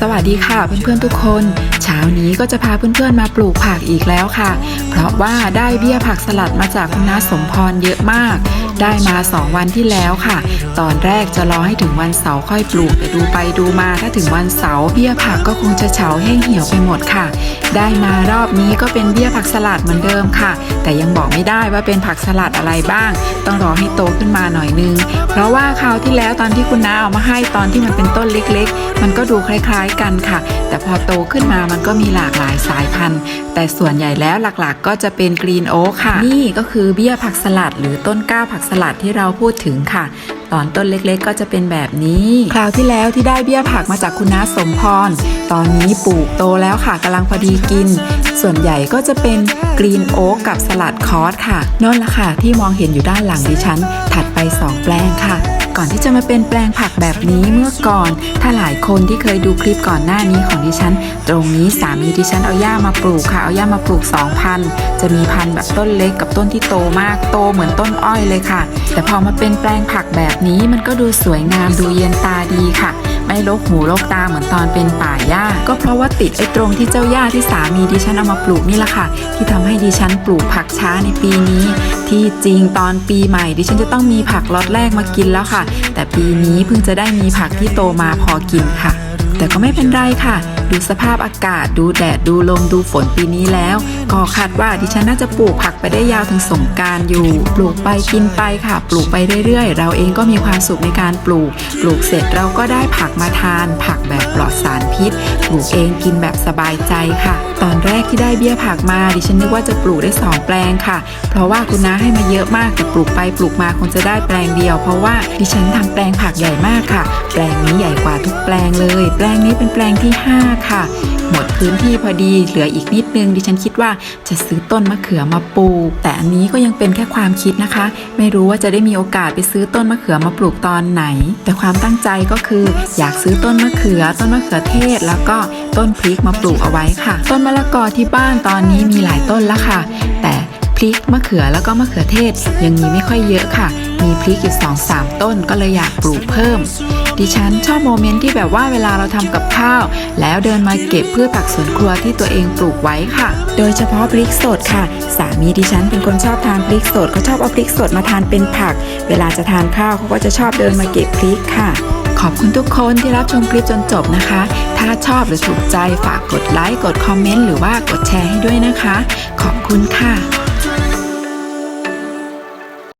สวัสดีค่ะเพื่อนๆทุกคน เช้านี้ก็จะพาเพื่อนๆมาปลูกผักอีกแล้วค่ะ เพราะว่าได้เบี้ยผักสลัดมาจากคุณน้าสมพรเยอะมากได้มา2วันที่แล้วค่ะ ตอนแรกจะรอให้ถึงวันเสาร์ค่อยปลูกแต่ดูไปดูมาถ้าถึงวันเสาร์เบี้ยผักก็คงจะเฉาแห้งเหี่ยวไปหมดค่ะ ได้มารอบนี้ก็เป็นเบี้ยผักสลัดเหมือนเดิมค่ะ แต่ยังบอกไม่ได้ว่าเป็นผักสลัดอะไรบ้าง ต้องรอให้โตขึ้นมาหน่อยนึง เพราะว่าคราวที่แล้วตอนที่คุณน้าเอามาให้ตอนที่มันเป็นต้นเล็ก ๆ มันก็ดูคล้าย ๆ กันค่ะ แต่พอโตขึ้นมามันก็มีหลากหลายสายพันธุ์ แต่ส่วนใหญ่แล้วหลักๆ ก็จะเป็นกรีนโอ๊ค่ะ นี่ก็คือเบี้ยผักสลัด หรือต้นก้าผักสลัดที่เราพูดถึงค่ะ ตอนต้นเล็กๆ ก็จะเป็นแบบนี้ คราวที่แล้วที่ได้เบี้ยผักมาจากคุณน้าสมพร ตอนนี้ปลูกโตแล้วค่ะกำลังพอดีกิน ส่วนใหญ่ก็จะเป็นกรีนโอ๊กกับสลัดคอสค่ะนั่นแหละค่ะที่มองเห็นอยู่ด้านหลังดิฉัน ถัดไป 2 แปลงค่ะ ก่อนที่จะมาเป็นแปลงผักแบบนี้เมื่อก่อน ถ้าหลายคนที่เคยดูคลิปก่อนหน้านี้ของดิฉัน ตรงนี้สามีดิฉันเอาหญ้ามาปลูกค่ะ เอาหญ้ามาปลูก2พันจะมีพันธุ์แบบต้นเล็กกับต้นที่โตมากโตเหมือนต้นอ้อยเลยค่ะ แต่พอมาเป็นแปลงผักแบบนี้มันก็ดูสวยงามดูเย็นตาดีค่ะ ไม่ลกหูลกตาเหมือนตอนเป็นป่าหญ้า ก็เพราะว่าติดไอ้ตรงที่เจ้าหญ้าที่สามีดิฉันเอามาปลูกนี่แหละค่ะ ที่ทำให้ดิฉันปลูกผักช้าในปีนี้ ที่จริงตอนปีใหม่ ดิฉันจะต้องมีผักล็อตแรกมากินแล้วค่ะ แต่ปีนี้เพิ่งจะได้มีผักที่โตมาพอกินค่ะ แต่ก็ไม่เป็นไรค่ะ ดูสภาพอากาศ ดูแดด ดูลม ดูฝนปีนี้แล้ว ก็คาดว่าดิฉันน่าจะปลูกผักไปได้ยาวถึงสงการอยู่ ปลูกไปกินไปค่ะ ปลูกไปเรื่อยๆ เราเองก็มีความสุขในการปลูก ปลูกเสร็จเราก็ได้ผักมาทาน ผักแบบปลอดสารพิษ ปลูกเองกินแบบสบายใจค่ะ ตอนแรกที่ได้เบี้ยผักมาดิฉันนึกว่าจะปลูกได้สองแปลงค่ะ เพราะว่าคุณน้าให้มาเยอะมากแต่ปลูกไปปลูกมาคงจะได้แปลงเดียว เพราะว่าดิฉันทำแปลงผักใหญ่มากค่ะ แปลงนี้ใหญ่กว่าทุกแปลงเลยแปลงงนี้เป็นแปลงที่ 5 ค่ะ หมดพื้นที่พอดีเหลืออีกนิดนึงดิฉันคิดว่าจะซื้อต้นมะเขือมาปลูก แต่อันนี้ก็ยังเป็นแค่ความคิดนะคะ ไม่รู้ว่าจะได้มีโอกาสไปซื้อต้นมะเขือมาปลูกตอนไหน แต่ความตั้งใจก็คือ อยากซื้อต้นมะเขือ ต้นมะเขือเทศ แล้วก็ต้นพริกมาปลูกเอาไว้ค่ะ ต้นมะละกอที่บ้านตอนนี้มีหลายต้นแล้วค่ะ แต่พริกมะเขือแล้วก็มะเขือเทศยังมีไม่ค่อยเยอะค่ะ มีพริกอยู่สองสามต้นก็เลยอยากปลูกเพิ่ม ดิฉันชอบโมเมนต์ที่แบบว่าเวลาเราทำกับข้าว แล้วเดินมาเก็บพืชผักสวนครัวที่ตัวเองปลูกไว้ค่ะ โดยเฉพาะพริกสดค่ะ สามีดิฉันเป็นคนชอบทานพริกสดเขาชอบเอาพริกสดมาทานเป็นผัก เวลาจะทานข้าวเขาก็จะชอบเดินมาเก็บพริกค่ะขอบคุณทุกคนที่รับชมคลิปจนจบนะคะ ถ้าชอบหรือถูกใจฝากกดไลค์ กดคอมเมนต์ หรือว่ากดแชร์ให้ด้วยนะคะ ขอบคุณค่ะ